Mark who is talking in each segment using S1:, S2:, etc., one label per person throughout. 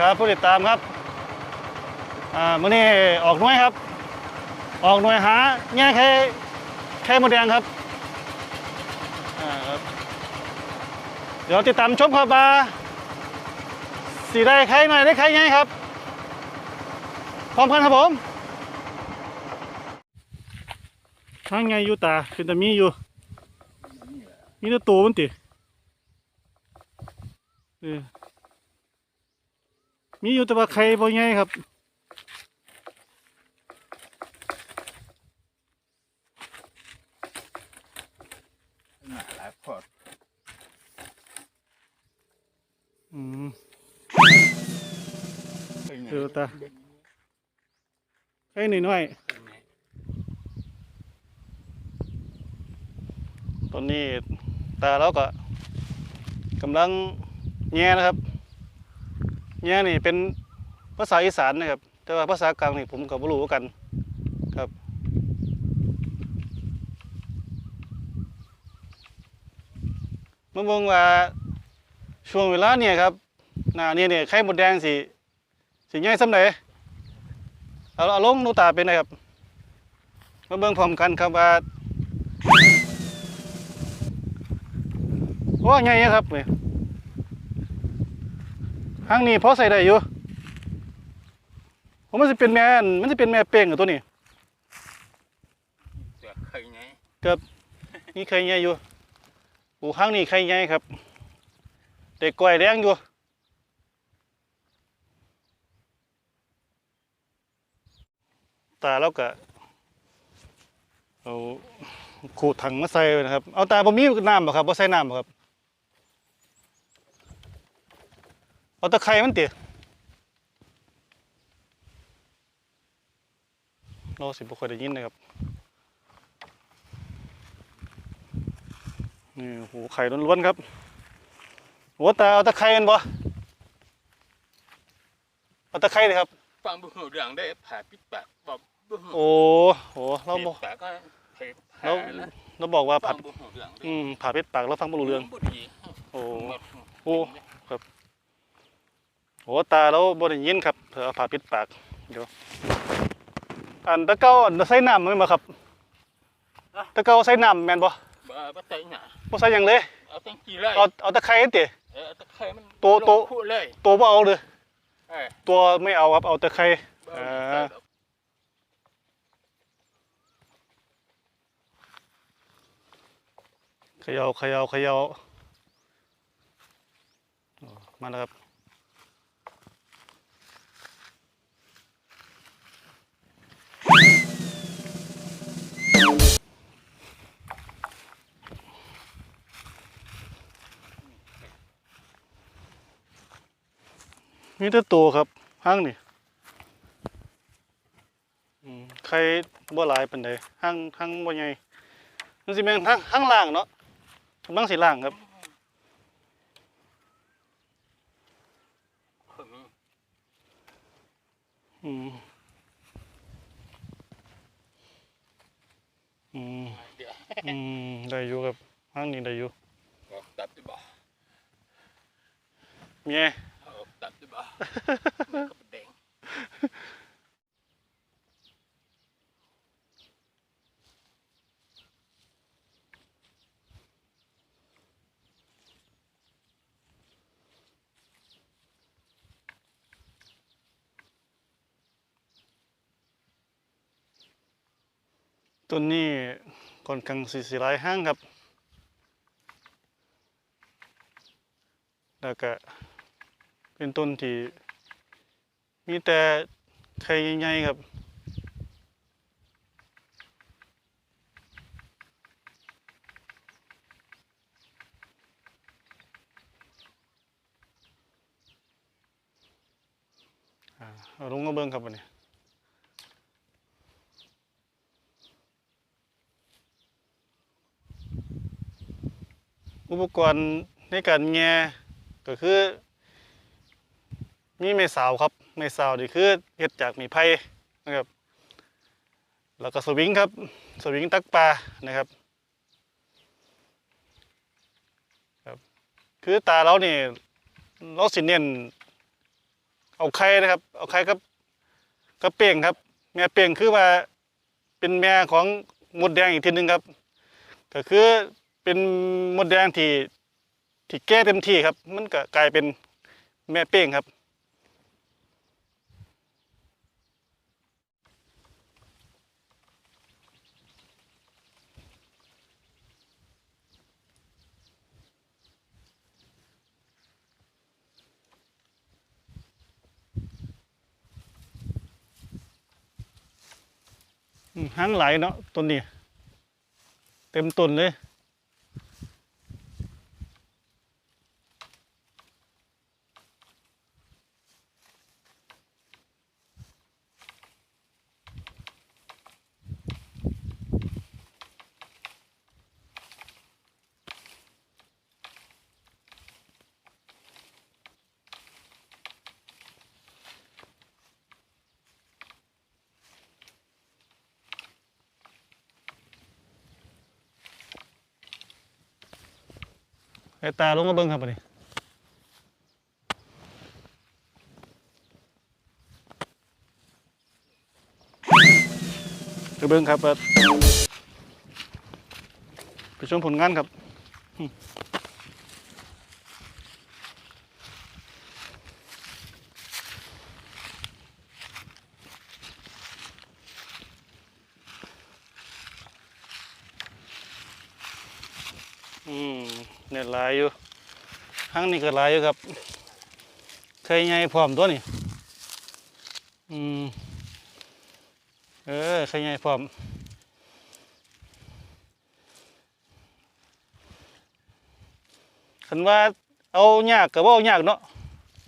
S1: ครับผู้ติดตามครับอ่ามื่อนี้ออกหน่วยครับ ออกหน่วยหาแง่ไข่ไข่มดแดงครับอ่าครับ เดี๋ยวติดตามชมครับว่าสีได้ไข่หน่อยได้ไข่ไงครับ พร้อมกันครับผมทางไงอยู่ตาเป็นแต่มีอยู่มีแต่ตัวมันติเออ มีอยู่แต่ว่าใครบ่ใหญ่ครับ
S2: หนาหลายพอด
S1: อืม
S2: เป็นไง
S1: เออตาใครหน่อยๆตอนนี้ตาเราก็กำลังแง่นะครับ แง่นี่เป็นภาษาอีสานนะครับ แต่ว่าภาษากลางนี่ผมก็บ่รู้คือกันครับ มาเบิ่งว่าช่วงเวลาเนี่ยครับหน้าเนี่ยเนี่ยไข่หมดแดงสิสิใหญ่ส่ำใดเอาเอาลงดูตาเป็นไงครับ มาเบิ่งพร้อมกันครับว่าโอ้ใหญ่ครับนี่ ทางนี้พอใส่ได้อยู่ผมมันสิเป็นแม่อันมันสิเป็นแม่เป้งกับตัวนี้
S2: เสือเคยไง
S1: นี่ไข่ใหญ่อยู่ปูข้างนี้ไข่ใหญ่ครับ เด็กกล้วยแดงอยู่ตาแล้วก็เอาขูดถังมาใส่ไว้นะครับ เอาตาบ่มีน้ำบ่ครับบ่ใส่น้ำบ่ครับ เอาตะไคร้มันติเราสิบ่ค่อยได้ยินนะครับ นี่โอ้โหไข่ล้วนๆครับโอ้ตาเอาตะไคร้กันบ่เอาตะไคร้เลยครับ
S2: ฟังบุหูเรื่องได้ผ่าปิดปากบอกบุหู
S1: โอ้โหเราบอก
S2: ปิดปากก็เผยแพ
S1: เรา
S2: ร่แล้ว
S1: เราบอกว่า
S2: ฟั
S1: ผั
S2: ง
S1: ด
S2: บุหูเรื่องได้
S1: อืมผ่าเพชรปากแล้วฟังไม่รู้เรื่อง
S2: บุดี
S1: โอ้
S2: หมด
S1: โอ้ โหตาเราบ่ได้ยินครับเถอะเอาผ่าเพชรปากเดี๋ยวอันตะเก้าอันใส่น้ำแม่นบ่ครับตะเก้าใส่น้ำแม่นบ่
S2: บ้าบ้าใจหนา
S1: บ่ใส่หยังเลย
S2: เอาตั้งกี่เลย
S1: เอาเอาตะไคร้ติ
S2: เออตะไคร้มัน
S1: โตโต
S2: ลงพูดเลย
S1: ตัวบ่เอาเลย
S2: เออ
S1: ตัวไม่เอาครับเอาตะไคร้
S2: บ้า
S1: อ่า
S2: ใส่ดอก
S1: เขย่าเขย่าเขย่าอ๋อมาแล้วครับ มีแต่ตัวครับห้างนี่อืมใครบ่หลายปานใดห้างห้างบ่ใหญ่มันสิแม่นห้างห้างล่างเนาะกำลังสิล่างครับ
S2: คนนี้
S1: อืมอืม
S2: เดี๋ยว
S1: อืมได้อยู่ครับห้างนี้ได้อยู่
S2: บอกตัดดิบ่
S1: เมีย
S2: เอาตัดดิบ่มันก็เป็นแดง
S1: ต้นนี้ค่อนข้างสิสิหลายห้างครับ แล้วก็เป็นต้นที่มีแต่ไข่ใหญ่ๆครับอ่าเอาลงมาเบิ่งครับวันนี้ อุปกรณ์ในการแง่ก็คือ มีไม้สาวครับไม้สาวนี่คือเฮ็ดจากไม้ไผ่นะครับ แล้วก็สวิงครับ สวิงตักปลานะครับครับ คือตาเรานี่เราสิเน้นเอาไข่นะครับ เอาไข่กับกับเป่งครับ แม่เป่งคือว่าเป็นแม่ของมดแดงอีกทีหนึงครับ ก็คือ เป็นมดแดงที่ที่แก้เต็มที่ครับ มันก็กลายเป็นแม่เป้งครับ หางไหลเนาะต้นนี้ เต็มต้นเลย ไอ้ตาลงมาเบิ้งครับนี่ไปเบิ้งครับไปชมผลงานครับอืมอืม เนี่ยหลายอยู่ห้างนี้ก็หลายอยู่ครับเคยไงพร้อมตัวนี่อืมเออเคยไงพร้อมคันว่าเอายากกับว่าเอายากเนาะ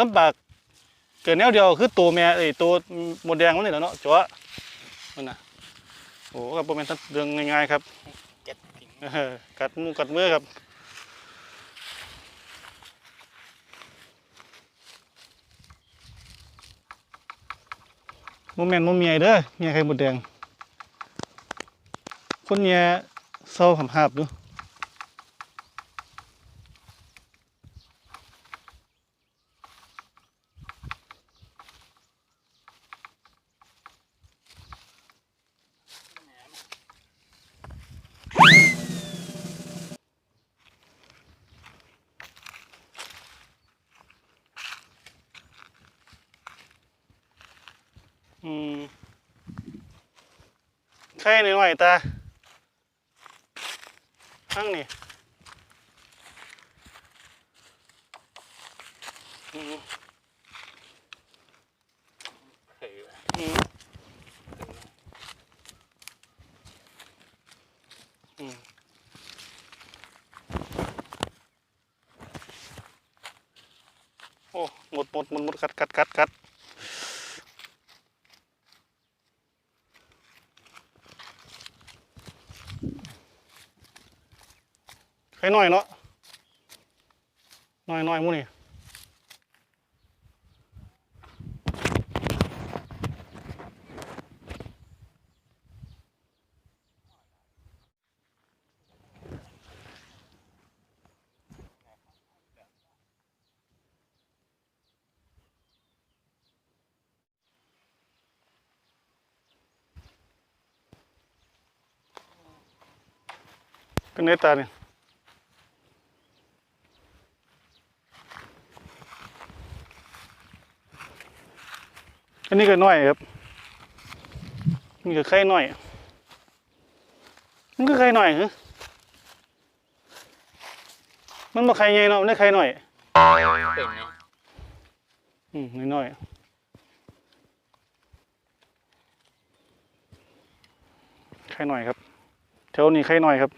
S1: ลำบากเกิดแนวเดียวคือตัวแม่ไอ้ยตัวหมดแดงมันนี่แหละเนาะจ้วมันน่ะโอ้ก็บ่แม่นเรื่องง่ายๆครับ
S2: เจ็ดกิ่ง
S1: เออกัดมือกัดมือครับ มแมนโมเมียเด้อเมียไข่หมดแดง คนเมียเศร้าหำหาบดู อืม ไข่หน่อยๆตาข้างนี่อืมอืมอืมโอ้หมดหมดหมดหมดกัดกัดกัดกัด ไข่น้อยเนาะน้อยน้อยมูนี่เป็นเนตาเนี่ย อันนี้ก็น้อยครับนี่ก็ไข่น้อยมันก็ไข่น้อยเหรอมันบ่ไข่ใหญ่เนาะมันได้ไข่น้อย
S2: เป็นไง
S1: อืมน้อยๆไข่น้อยครับแถวนี้ไข่น้อยครับ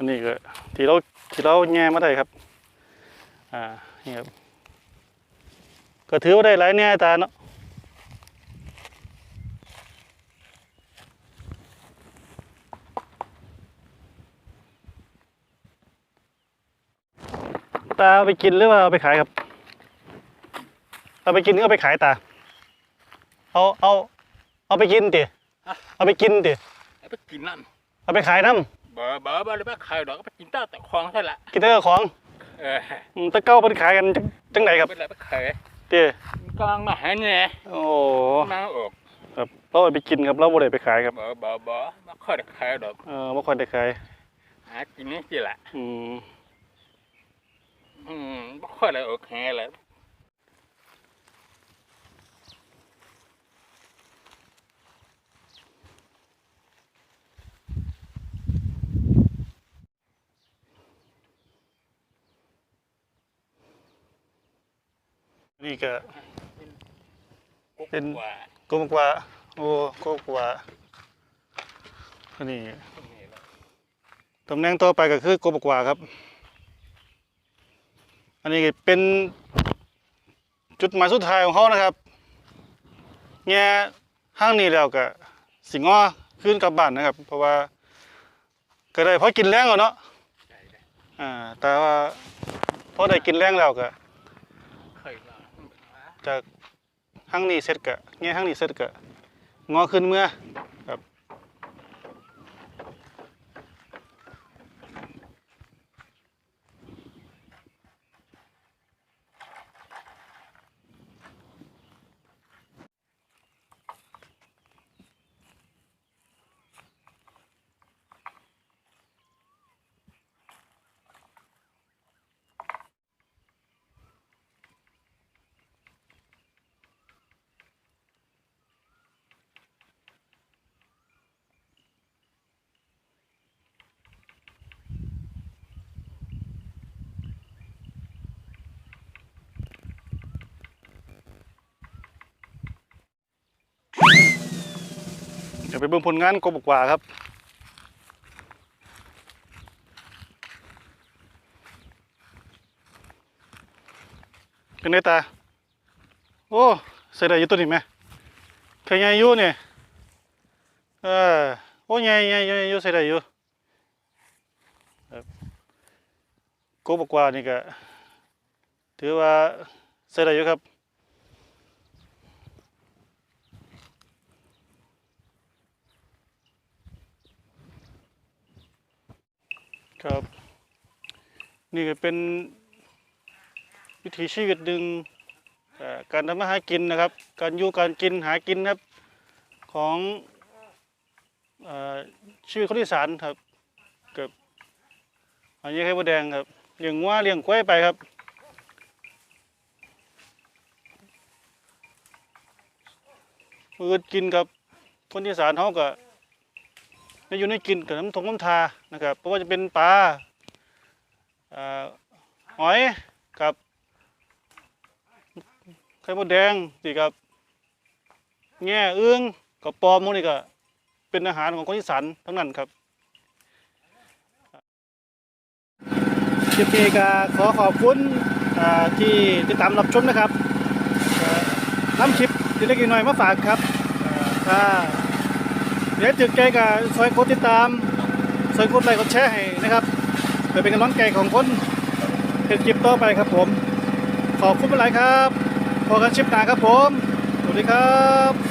S1: อันนี้ก็ที่เราที่เราแง่มาได้ครับ อ่า นี่ครับ ก็ถือว่าได้หลายแน่ตาเนาะตาเอาไปกินหรือว่าเอาไปขายครับ เอาไปกินหรือเอาไปขายตา เอาเอาเอาไปกินติเอาไปกินติ
S2: ไอ้ไปกินนั่น
S1: เอาเอาไปขายน้
S2: บ่บ่บ่เลยไม่ขายดอกก็ไปกินเต้าแต่คลองใช่ละำ
S1: กินเตอร์ของ
S2: เออ
S1: อืมแตะเก้าเป็นขายกันจังจังไหนครับ
S2: เป็นไรไม่ขาย
S1: เต้
S2: กำลังมาหาเนี่ย
S1: โอ้
S2: มาออก
S1: ครับเราเอาไปกินครับเราบ่ได้ไปขายครับ
S2: บ่บ่บ่ไม่ค่อยได้ขายดอก
S1: เออบ่ค่อยได้ขาย
S2: หากินนี่สิละ
S1: อืม
S2: อืมไม่ค่อยได้ออกแห่เลย
S1: นี่ก็เป็น
S2: ว่า
S1: โกมกว่า โอ้โกกว่าอันนี้ตำแหน่งต่อไปก็คือโกมกว่าครับ อันนี้ก็เป็นจุดหมายสุดท้ายของเขานะครับแง่ห้างนี้แล้วก็สิงอ้อขึ้นกลับบ้านนะครับ เพราะว่าก็ได้พอกินแรงแล้วเนาะอ่าแต่ว่าพอได้กินแรงแล้วก็
S2: เคยว่า
S1: จากห้างนี้เสร็จกะแง่ห้างนี้เสร็จกะงอขึ้นเมื่อครับ เดี๋ยวไปเบิ่งผลงานกบกว่าครับ เป็นไงตา โอ้ใส่ได้อยู่ตัวนี้ไหมเคยใหญ่อยู่เนี่ยเออโอ้ใหญ่ใหญ่ใหญ่อยู่ใส่ได้อยู่กบกว่านี่ก็ถือว่าใส่ได้อยู่ครับ ครับ นี่ก็เป็นวิถีชีวิตหนึ่งการทำมาหากินนะครับ การอยู่การกินหากินครับของอชีวิตคนอีสานครับกับอันนี้ไข่มดแดงครับเลี้ยงวัวเลี้ยงควยไปครับ มือกินกับคนอีสานเขาก็ ในอยู่ในกินกับน้ำทงน้ำทานะครับเพราะว่าจะเป็นปลาอ่อหอยกับไข่มดแดงสิครับแง่เอื้องกับปอมพวกนี้ก็เป็นอาหารของคนอีสานทั้งนั้นครับคลิปนี้ก็ขอขอบคุณอ่าที่ติดตามรับชมนะครับเอ่อนำคลิปเล็กๆน้อยๆมาฝากครับเอ่อถ้า เดี๋ยวจึกใจกับซอยกดติดตามซอยกดไลค์กดแชร์ให้นะครับเพื่อเป็นกำลังใจของคนเห็นคลิปต่อไปครับผม ขอบคุณหลายครับพอกันชิปหนาครับผมสวัสดีครับ